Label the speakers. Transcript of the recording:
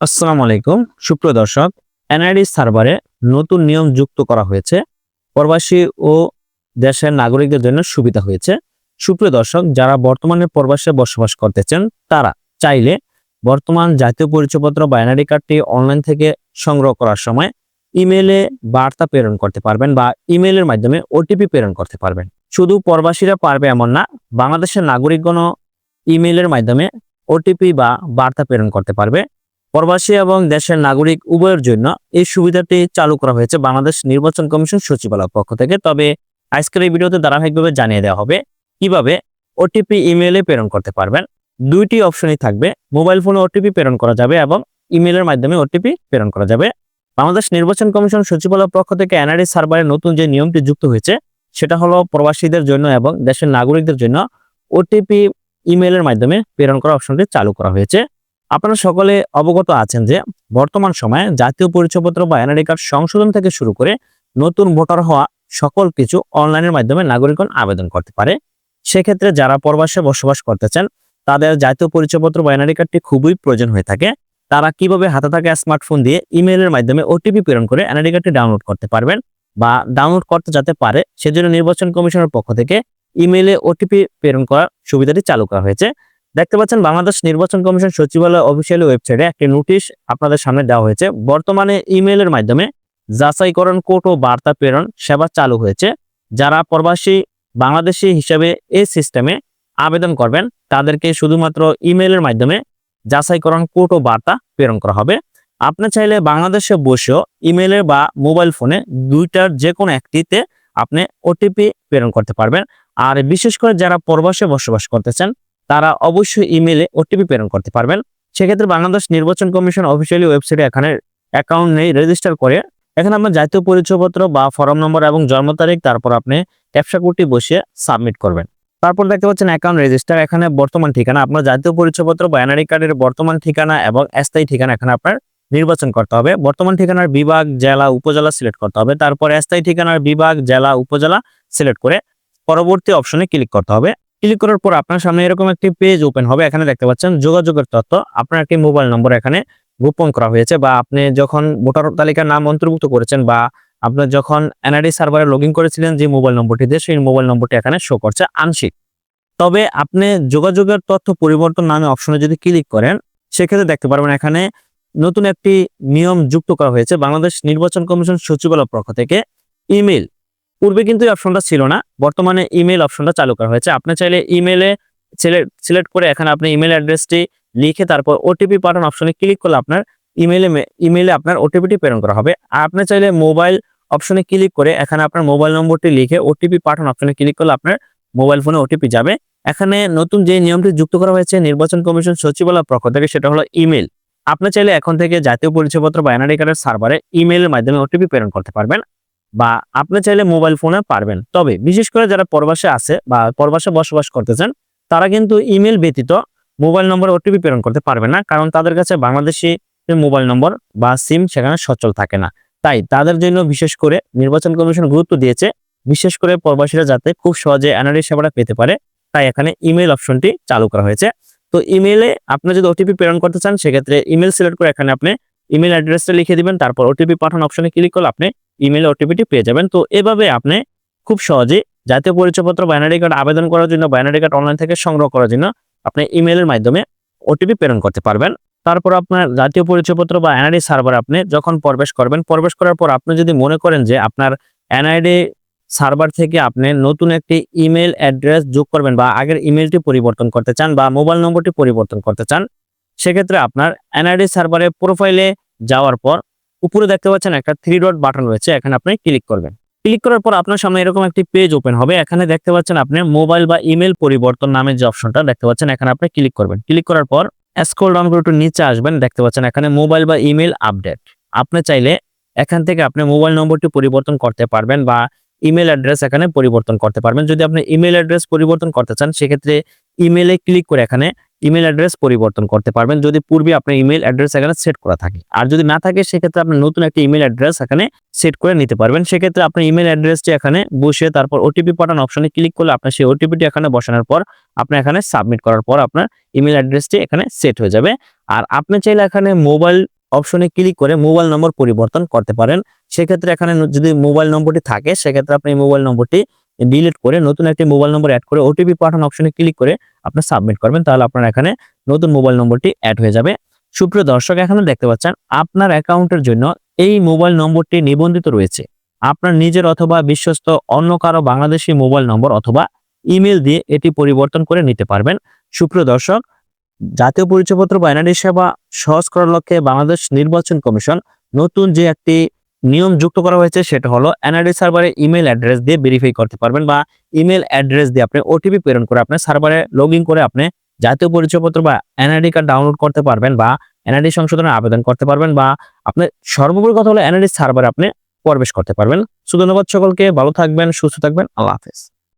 Speaker 1: আসসালামু আলাইকুম। সুপ্রিয় দর্শক, এনআইডি সার্ভারে নতুন নিয়ম যুক্ত করা হয়েছে। প্রবাসী ও দেশের নাগরিকদের জন্য সুবিধা হয়েছে। সুপ্রিয় দর্শক, যারা বর্তমানে প্রবাসে বসবাস করতেছেন তারা চাইলে বর্তমান জাতীয় পরিচয়পত্র বা এনআইডি কার্ডটি অনলাইন থেকে সংগ্রহ করার সময় ইমেলে বার্তা প্রেরণ করতে পারবেন বা ইমেলের মাধ্যমে ওটিপি প্রেরণ করতে পারবেন। শুধু প্রবাসীরা পারবে এমন না, বাংলাদেশের নাগরিকগণও ইমেলের মাধ্যমে ওটিপি বা বার্তা প্রেরণ করতে পারবে। প্রবাসী এবং দেশের নাগরিক উভয়ের জন্য এই সুবিধাটি চালু করা হয়েছে বাংলাদেশ নির্বাচন কমিশন সচিবালয়ের পক্ষ থেকে। তবে আজকের এই ভিডিওতে ধারাবাহিকভাবে জানিয়ে দেওয়া হবে কীভাবে ওটিপি ইমেলে প্রেরণ করতে পারবেন। দুইটি অপশনই থাকবে, মোবাইল ফোনে ওটিপি প্রেরণ করা যাবে এবং ইমেলের মাধ্যমে ওটিপি প্রেরণ করা যাবে। বাংলাদেশ নির্বাচন কমিশন সচিবালয়ের পক্ষ থেকে এনআরডি সার্ভারে নতুন যে নিয়মটি যুক্ত হয়েছে, সেটা হলো প্রবাসীদের জন্য এবং দেশের নাগরিকদের জন্য ওটিপি ইমেলের মাধ্যমে প্রেরণ করা অপশনটি চালু করা হয়েছে। আপনারা সকলে অবগত আছেন যে বর্তমান সময়ে জাতীয় পরিচয়পত্র বা এনআইডি কার্ড সংশোধন থেকে শুরু করে নতুন ভোটার হওয়া সকল কিছু অনলাইনের মাধ্যমে নাগরিকগণ আবেদন করতে পারে। সেক্ষেত্রে যারা প্রবাসে বসবাস করতেছেন তাদের জাতীয় পরিচয়পত্র বা এনআইডি কার্ডটি খুবই প্রয়োজন হয়ে থাকে। তারা কীভাবে হাতে থাকা স্মার্টফোন দিয়ে ইমেলের মাধ্যমে ওটিপি প্রেরণ করে এনআইডি কার্ডটি ডাউনলোড করতে পারবেন বা ডাউনলোড করতে যাতে পারে, সেজন্য নির্বাচন কমিশনের পক্ষ থেকে ইমেলে ওটিপি প্রেরণ করার সুবিধাটি চালু করা হয়েছে। দেখতে পাচ্ছেন বাংলাদেশ নির্বাচন কমিশন সচিবালয় অফিসিয়াল ওয়েবসাইটে একটি নোটিশ আপনাদের সামনে দেওয়া হয়েছে। বর্তমানে ইমেলের মাধ্যমে যাচাইকরণ কোড ও বার্তা প্রেরণ সেবা চালু হয়েছে। যারা প্রবাসী বাংলাদেশি হিসেবে এই সিস্টেমে আবেদন করবেন, তাদেরকে শুধুমাত্র ইমেলের মাধ্যমে যাচাইকরণ কোড ও বার্তা প্রেরণ করা হবে। আপনি চাইলে বাংলাদেশে বসেও ইমেলে বা মোবাইল ফোনে দুইটার যে কোনো একটিতে আপনি ওটিপি প্রেরণ করতে পারবেন। আর বিশেষ করে যারা প্রবাসে বসবাস করতেছেন তারা অবশ্যই ইমেলে ওটিপি প্রেরণ করতে পারবেন। সেক্ষেত্রে বাংলাদেশ নির্বাচন কমিশন অফিসিয়ালি ওয়েবসাইটে এখানে অ্যাকাউন্ট নেই রেজিস্টার করে। এখানে আপনার জাতীয় পরিচয়পত্র বা ফর্ম নম্বর এবং জন্ম তারিখ, তারপর আপনি ক্যাপসা কোডটি বসিয়ে সাবমিট করবেন। তারপর দেখতে পাচ্ছেন অ্যাকাউন্ট রেজিস্টার এখানে বর্তমান ঠিকানা, আপনার জাতীয় পরিচয়পত্র বা এনআরই কার্ডের বর্তমান ঠিকানা এবং স্থায়ী ঠিকানা এখানে আপনার নির্বাচন করতে হবে। বর্তমান ঠিকানার বিভাগ, জেলা, উপজেলা সিলেক্ট করতে হবে। তারপর স্থায়ী ঠিকানার বিভাগ, জেলা, উপজেলা সিলেক্ট করে পরবর্তী অপশনে ক্লিক করতে হবে। ক্লিক করার পর আপনার সামনে এরকম একটি পেজ ওপেন হবে। এখানে দেখতে পাচ্ছেন যোগাযোগের তথ্য। আপনার একটি মোবাইল নম্বর এখানে গোপন করা হয়েছে বা আপনি যখন ভোটার তালিকার নাম অন্তর্ভুক্ত করেছেন বা আপনি যখন এনআরডি সার্ভারে লগ করেছিলেন যে মোবাইল নম্বরটি দিয়ে সেই মোবাইল নম্বরটি এখানে শো করছে আংশিক তবে আপনি যোগাযোগের তথ্য পরিবর্তন নামে অপশনে যদি ক্লিক করেন, সেক্ষেত্রে দেখতে পারবেন এখানে নতুন একটি নিয়ম যুক্ত করা হয়েছে। বাংলাদেশ নির্বাচন কমিশন সচিবালয় পক্ষ থেকে ইমেল পূর্বে কিন্তু এই অপশনটা ছিল না। বর্তমানে ইমেল অপশনটা চালু করা হয়েছে। আপনি চাইলে ইমেলে সিলেক্ট করে এখানে আপনি ইমেল অ্যাড্রেসটি লিখে তারপর ওটিপি পাঠান অপশনে ক্লিক করলে আপনার ইমেলে ইমেলে আপনার ওটিপিটি প্রেরণ করা হবে। আপনি চাইলে মোবাইল অপশনে ক্লিক করে এখানে আপনার মোবাইল নম্বরটি লিখে ওটিপি পাঠান অপশনে ক্লিক করলে আপনার মোবাইল ফোনে ওটিপি যাবে। এখানে নতুন যে নিয়মটি যুক্ত করা হয়েছে, নির্বাচন কমিশন সচিবালয় পক্ষ থেকে, সেটা হলো ইমেল আপনি চাইলে এখন থেকে জাতীয় পরিচয়পত্র বা এনআরডি কার্ডের সার্ভারে ইমেলের মাধ্যমে ওটিপি প্রেরণ করতে পারবেন। বা আপনি চাইলে মোবাইল ফোনে পারবেন। তবে বিশেষ করে যারা প্রবাসে আছে বা প্রবাসে বসবাস করতেছেন, তারা কিন্তু ইমেল ব্যতীত মোবাইল নম্বর ওটিপি প্রেরণ করতে পারবে না, কারণ তাদের কাছে বাংলাদেশি মোবাইল নম্বর বা সিম সেখানে সচল থাকে না। তাই তাদের জন্য বিশেষ করে নির্বাচন কমিশন গুরুত্ব দিয়েছে, বিশেষ করে প্রবাসীরা যাতে খুব সহজে এনআরডি সেবাটা পেতে পারে, তাই এখানে ইমেল অপশনটি চালু করা হয়েছে। তো ইমেলে আপনি যদি ওটিপি প্রেরণ করতে চান, সেক্ষেত্রে ইমেল সিলেক্ট করে এখানে আপনি ইমেল অ্যাড্রেসটা লিখে দিবেন, তারপর ওটিপি পাঠানো অপশনে ক্লিক করলে আপনি ইমেল ওটিপিটি পেয়ে যাবেন। তো এভাবে আপনি খুব সহজে জাতীয় পরিচয়পত্র বাইনারি কার্ড আবেদন করার জন্য বাইনারি কার্ড অনলাইন থেকে সংগ্রহ করার জন্য আপনি ইমেলের মাধ্যমে ওটিপি প্রেরণ করতে পারবেন। তারপর আপনার জাতীয় পরিচয়পত্র বা এনআইডি সার্ভার আপনি যখন প্রবেশ করবেন, প্রবেশ করার পর আপনি যদি মনে করেন যে আপনার এনআইডি সার্ভার থেকে আপনি নতুন একটি ইমেল অ্যাড্রেস যোগ করবেন বা আগের ইমেলটি পরিবর্তন করতে চান বা মোবাইল নম্বরটি পরিবর্তন করতে চান, সেক্ষেত্রে আপনার এনআইডি সার্ভারে প্রোফাইলে যাওয়ার পর উপরে দেখতে পাচ্ছেন একটা থ্রি ডট বাটন রয়েছে, এখানে আপনি ক্লিক করবেন। ক্লিক করার পর আপনার সামনে এরকম একটি পেজ ওপেন হবে, এখানে দেখতে পাচ্ছেন আপনি মোবাইল বা ইমেল পরিবর্তন নামের যে অপশনটা দেখতে পাচ্ছেন, এখানে আপনি ক্লিক করবেন। ক্লিক করার পর স্ক্রল ডাউন করে একটু নিচে আসবেন, দেখতে পাচ্ছেন এখানে মোবাইল বা ইমেল আপডেট আপনি চাইলে এখান থেকে আপনি মোবাইল নম্বরটি পরিবর্তন করতে পারবেন বা ইমেল অ্যাড্রেস এখানে পরিবর্তন করতে পারবেন। যদি আপনি ইমেল অ্যাড্রেস পরিবর্তন করতে চান, সেক্ষেত্রে ইমেলে ক্লিক করে এখানে ইমেল অ্যাড্রেস পরিবর্তন করতে পারবেন যদি পূর্বে আপনার ইমেল অ্যাড্রেস এখানে সেট করা থাকে। আর যদি না থাকে, সেক্ষেত্রে আপনি নতুন একটা ইমেল অ্যাড্রেস এখানে সেট করে নিতে পারবেন। সেক্ষেত্রে আপনার ইমেল অ্যাড্রেসটি এখানে বসে তারপর ওটিপি পাঠান অপশনে ক্লিক করলে আপনার সেই ওটিপিটি এখানে বসানোর পর আপনি এখানে সাবমিট করার পর আপনার ইমেল অ্যাড্রেসটি এখানে সেট হয়ে যাবে। আর আপনি চাইলে এখানে মোবাইল অপশনে ক্লিক করে মোবাইল নম্বর পরিবর্তন করতে পারেন। সেক্ষেত্রে এখানে যদি মোবাইল নম্বরটি থাকে, সেক্ষেত্রে আপনি মোবাইল নম্বরটি ডিলিট করে নতুন একটি মোবাইল নম্বর অ্যাড করে ওটিপি পাঠানো অপশনে ক্লিক করে আপনি সাবমিট করবেন, তাহলে আপনার এখানে নতুন মোবাইল নম্বরটি অ্যাড হয়ে যাবে। সুপ্রিয় দর্শক, এখানে দেখতে পাচ্ছেন আপনার অ্যাকাউন্টের জন্য এই মোবাইল নম্বরটি নিবন্ধিত রয়েছে। আপনার নিজের অথবা বিশ্বস্ত অন্য কারও বাংলাদেশি মোবাইল নম্বর অথবা ইমেল দিয়ে এটি পরিবর্তন করে নিতে পারবেন। সুপ্রিয় দর্শক, জাতীয় পরিচয়পত্র বা এনআরডি সেবা, সহজ করার লক্ষ্যে বাংলাদেশ নির্বাচন কমিশন নতুন যে একটি নিয়ম যুক্ত করা হয়েছে, সেটা হলো এনআরডি সার্ভারে ইমেল অ্যাড্রেস দিয়ে ভেরিফাই করতে পারবেন বা ইমেল অ্যাড্রেস দিয়ে আপনি ওটিপি প্রেরণ করে আপনার সার্ভারে লগ করে আপনি জাতীয় পরিচয়পত্র বা এনআরডি কার্ড ডাউনলোড করতে পারবেন বা এনআরডি সংশোধনের আবেদন করতে পারবেন বা আপনি সর্বোপরি কথা হলো এনআরডি সার্ভারে আপনি প্রবেশ করতে পারবেন। সুধন্যবাদ সকলকে, ভালো থাকবেন, সুস্থ থাকবেন, আল্লাহ হাফেজ।